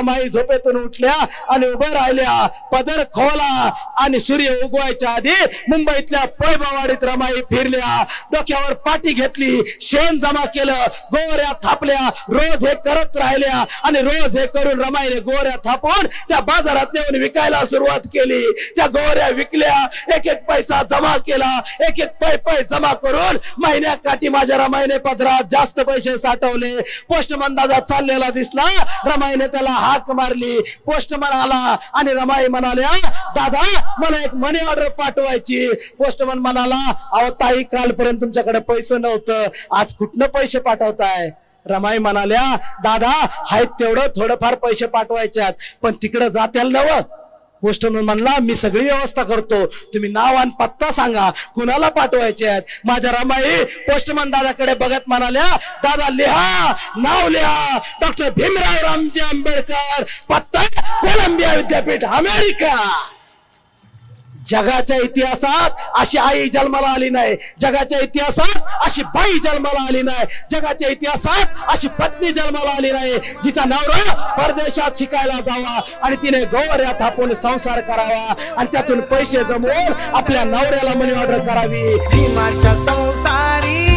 रमाई झोपेतून उठल्या आणि उभं राहिल्या. पदर खोला आणि सूर्य उगवायच्या आधी मुंबईतल्या पैबावाडीत रमाई फिरल्या. डोक्यावर पाठी घेतली शेण जमा केलं गोऱ्या थापल्या रोज हे करत राहिल्या आणि रोज हे करून रमाईने गोऱ्या थापून त्या बाजारात नेऊन विकायला सुरुवात केली. त्या गोऱ्या विकल्या एक एक पैसा जमा केला एक एक पै पै जमा करून महिन्या काठी माझ्या रमाईने पदरात जास्त पैसे साठवले. पोस्टमन दादा चाललेला दिसला रमाईने त्याला हाक मारली पोस्टमन आला आणि रमाई म्हणाल्या दादा मला एक मनी ऑर्डर पाठवायची. पोस्टमन म्हणाला अहो ताई कालपर्यंत तुमच्याकडे पैसे नव्हतं आज कुठनं पैसे पाठवताय? रमाई म्हणाल्या दादा आहेत तेवढं थोडंफार पैसे पाठवायच्यात पण तिकडं जात्याल नव. पोस्टमन म्हणला मी सगळी व्यवस्था करतो. तुम्ही नाव आणि पत्ता सांगा. कुणाला पाठवायचे आहेत? माझ्या रमाई पोस्टमन दादाकडे बघत म्हणाल्या दादा लिहा नाव लिहा. डॉक्टर भीमराव रामजी आंबेडकर पत्ता कोलंबिया विद्यापीठ अमेरिका. जगाच्या इतिहासात अशी आई जन्माला आली नाही. जगाच्या इतिहासात अशी बाई जन्माला आली नाही. जगाच्या इतिहासात अशी पत्नी जन्माला आली नाही. जिचा नवरा परदेशात शिकायला जावा आणि तिने गोवर्या थापून संसार करावा आणि त्यातून पैसे जमवून आपल्या नवऱ्याला मनी ऑर्डर करावी. संसारी